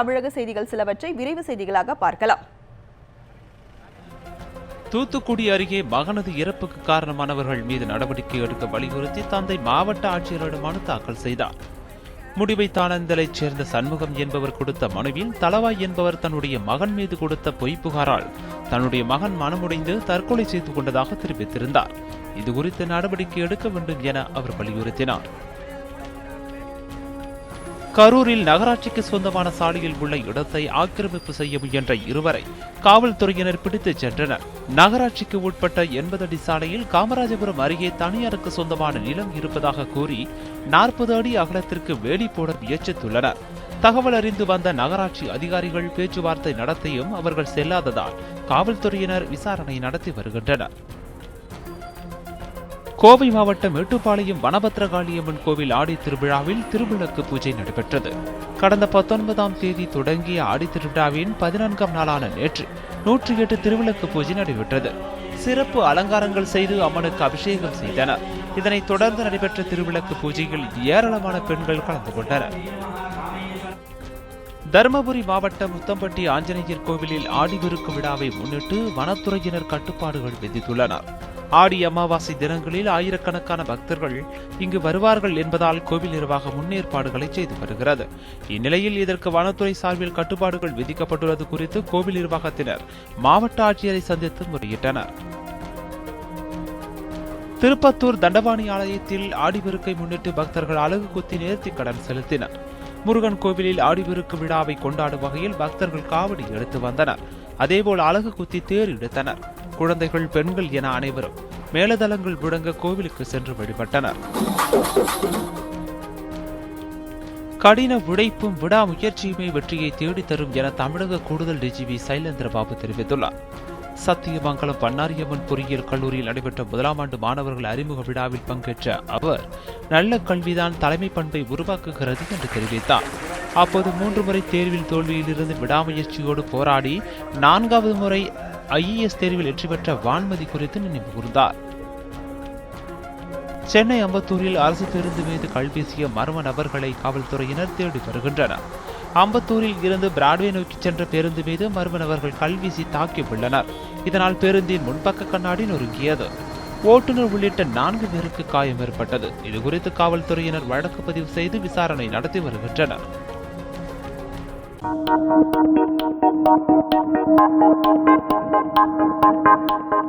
தமிழக செய்திகள் சிலவற்றை விரைவு செய்திகளாக பார்க்கலாம். தூத்துக்குடி அருகே மகனது இறப்புக்கு காரணமானவர்கள் மீது நடவடிக்கை எடுக்க வலியுறுத்தி தந்தை மாவட்ட ஆட்சியரிடம் மனு தாக்கல் செய்தார். முடிவை தானந்தலைச் சேர்ந்த சண்முகம் என்பவர் கொடுத்த மனுவில் தலவாய் என்பவர் தன்னுடைய மகன் மீது கொடுத்த பொய் புகாரால் தன்னுடைய மகன் மனமுடைந்து தற்கொலை செய்து கொண்டதாக தெரிவித்திருந்தார். இது குறித்து நடவடிக்கை எடுக்க வேண்டும் என அவர் வலியுறுத்தினார். கரூரில் நகராட்சிக்கு சொந்தமான சாலையில் உள்ள இடத்தை ஆக்கிரமிப்பு செய்ய முயன்ற இருவரை காவல்துறையினர் பிடித்துச் சென்றனர். நகராட்சிக்கு உட்பட்ட எண்பது அடி சாலையில் காமராஜபுரம் அருகே தனியாருக்கு சொந்தமான நிலம் இருப்பதாக கூறி நாற்பது அடி அகலத்திற்கு வேலி போட முயற்சித்துள்ளனர். தகவல் அறிந்து வந்த நகராட்சி அதிகாரிகள் பேச்சுவார்த்தை நடத்தியும் அவர்கள் செல்லாததால் காவல்துறையினர் விசாரணை நடத்தி வருகின்றனர். கோவை மாவட்டம் மேட்டுப்பாளையம் வனபத்ரகாளியம்மன் கோவில் ஆடி திருவிழாவில் திருவிளக்கு பூஜை நடைபெற்றது. கடந்த பத்தொன்பதாம் தேதி தொடங்கிய ஆடி திருவிழாவின் பதினான்காம் நாளான நேற்று நூற்றி எட்டு திருவிளக்கு பூஜை நடைபெற்றது. சிறப்பு அலங்காரங்கள் செய்து அம்மனுக்கு அபிஷேகம் செய்தனர். இதனைத் தொடர்ந்து நடைபெற்ற திருவிளக்கு பூஜையில் ஏராளமான பெண்கள் கலந்து கொண்டனர். தருமபுரி மாவட்டம் முத்தம்பட்டி ஆஞ்சநேயர் கோவிலில் ஆடிவிருக்கும் விழாவை முன்னிட்டு வனத்துறையினர் கட்டுப்பாடுகள் விதித்துள்ளனர். ஆடி அமாவாசை தினங்களில் ஆயிரக்கணக்கான பக்தர்கள் இங்கு வருவார்கள் என்பதால் கோவில் நிர்வாகம் முன்னேற்பாடுகளை செய்து வருகிறது. இந்நிலையில் இதற்கு வனத்துறை சார்பில் கட்டுப்பாடுகள் விதிக்கப்பட்டுள்ளது குறித்து கோவில் நிர்வாகத்தினர் மாவட்ட ஆட்சியரை சந்தித்து முறையிட்டனர். திருப்பத்தூர் தண்டவாணி ஆலயத்தில் ஆடிபெருக்கை முன்னிட்டு பக்தர்கள் அழகு குத்தி நேர்த்தி கடன் செலுத்தினர். முருகன் கோவிலில் ஆடிபெருக்கு விழாவை கொண்டாடும் வகையில் பக்தர்கள் காவடி எடுத்து வந்தனர். அதேபோல் அழகு குத்தி தேர் எடுத்தனர் குழந்தைகள் பெண்கள் என அனைவரும் மேலதளங்கள் முழங்க கோவிலுக்கு சென்று வழிபட்டனர். கடின உழைப்பும் விடாமுயற்சியுமே வெற்றியை தேடித்தரும் என தமிழக கூடுதல் டிஜிபி சைலேந்திரபாபு தெரிவித்துள்ளார். சத்தியமங்கலம் பன்னாரியம்மன் பொறியியல் கல்லூரியில் நடைபெற்ற முதலாம் ஆண்டு மாணவர்கள் அறிமுக விழாவில் பங்கேற்ற அவர் நல்ல கல்விதான் தலைமை பண்பை உருவாக்குகிறது என்று தெரிவித்தார். அப்போது மூன்று முறை தேர்வில் தோல்வியிலிருந்து விடாமுயற்சியோடு போராடி நான்காவது முறை ஐஏஎஸ் தேர்வில் வெற்றி பெற்ற வான்மதி குறித்து நினைவு கூர்ந்தார். சென்னை அம்பத்தூரில் அரசு பேருந்து மீது கல்வீசிய மர்ம நபர்களை காவல்துறையினர் தேடி வருகின்றனர். அம்பத்தூரில் இருந்து பிராட்வே நோக்கி சென்ற பேருந்து மீது மர்ம நபர்கள் கல்வீசி தாக்கியுள்ளனர். இதனால் பேருந்தின் முன்பக்க கண்ணாடி நொறுங்கியது. ஓட்டுநர் உள்ளிட்ட நான்கு பேருக்கு காயம் ஏற்பட்டது. இதுகுறித்து காவல்துறையினர் வழக்கு பதிவு செய்து விசாரணை நடத்தி வருகின்றனர். Thank you.